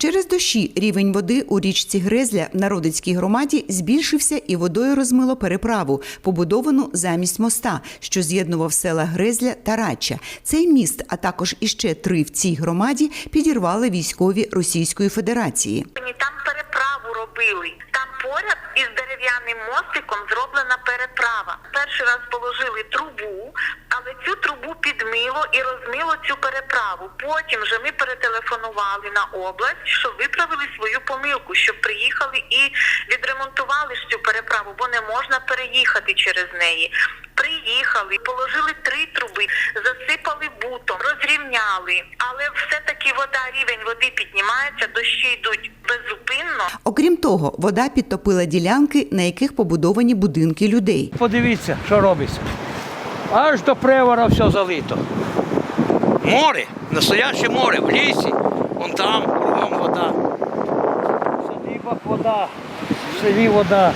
Через дощі рівень води у річці Грезля в Народицькій громаді збільшився і водою розмило переправу, побудовану замість моста, що з'єднував села Грезля та Рача. Цей міст, а також іще три в цій громаді, підірвали військові Російської Федерації. Там переправу робили. Там поряд із дерев'яним мостиком зроблена переправа. Перший раз положили трубу, але цю трубу підмило і розмило цю переправу. Потім вже ми перетелефонували на область, щоб виправили свою помилку, щоб приїхали і відремонтували ж цю переправу, бо не можна переїхати через неї. Приїхали, положили три труби, засипали бутом, розрівняли, але все-таки вода, рівень води піднімається, дощі йдуть беззупинно. Окрім того, вода підтопила ділянки, на яких побудовані будинки людей. Подивіться, що робиться. Аж до привора все залито. Море, настояще море, в лісі, вон там, кругом вода. В садибах вода, в селі вода.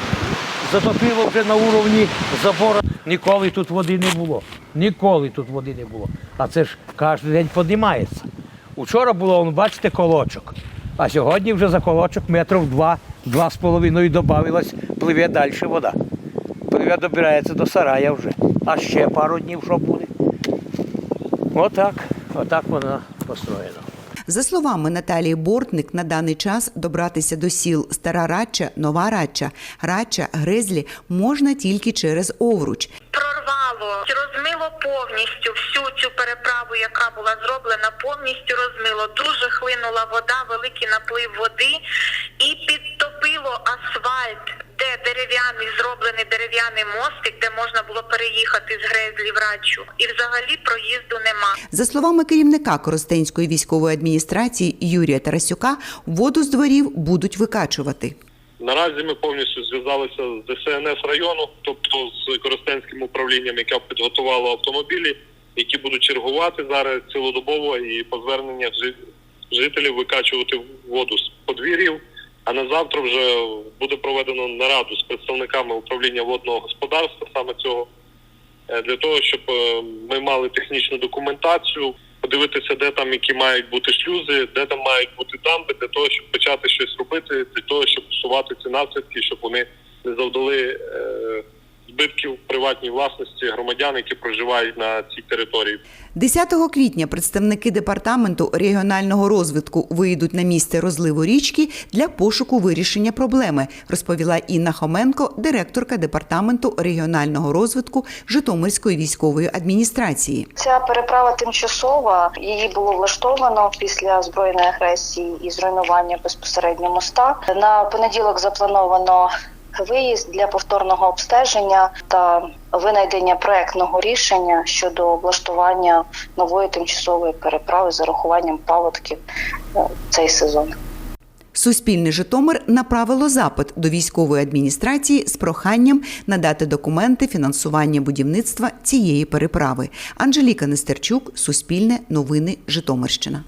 Затопило вже на уровні забору. Ніколи тут води не було. Ніколи тут води не було. А це ж кожен день піднімається. Учора було, вон, бачите, колочок. А сьогодні вже за колочок метрів два, два з половиною додавилось, пливе далі вода. Пливе добирається до сарая вже. А ще пару днів що буде. Отак, отак вона построєна. За словами Наталії Бортник, на даний час добратися до сіл Стара Радча, Нова Радча, Радча, Грезлі можна тільки через Овруч. Прорвало, розмило повністю всю цю переправу, яка була зроблена, повністю розмило. Дуже хлинула вода, великий наплив води і підтопило асфальт, де дерев'яний зроблений дерев'яний мостик, де можна було переїхати з Грезлі в Рачу. І взагалі проїзду нема. За словами керівника Коростенської військової адміністрації Юрія Тарасюка, воду з дворів будуть викачувати. Наразі ми повністю зв'язалися з ДСНС району, тобто з Коростенським управлінням, яке підготувало автомобілі, які будуть чергувати зараз цілодобово і по зверненнях жителів викачувати воду з подвір'їв. А на завтра вже буде проведено нараду з представниками управління водного господарства саме цього е, для того, щоб е, ми мали технічну документацію, подивитися, де там які мають бути шлюзи, де там мають бути дамби, для того, щоб почати щось робити, для того, щоб усувати ці наслідки, щоб вони не завдали е, приватній власності громадян, які проживають на цій території. 10 квітня представники департаменту регіонального розвитку вийдуть на місце розливу річки для пошуку вирішення проблеми, розповіла Інна Хоменко, директорка департаменту регіонального розвитку Житомирської військової адміністрації. Ця переправа тимчасова. Її було влаштовано після збройної агресії і зруйнування безпосередньо моста. На понеділок заплановано виїзд для повторного обстеження та винайдення проектного рішення щодо облаштування нової тимчасової переправи з урахуванням паводків е, цей сезон. Суспільне Житомир направило запит до військової адміністрації з проханням надати документи фінансування будівництва цієї переправи. Анжеліка Нестерчук, Суспільне, Новини, Житомирщина.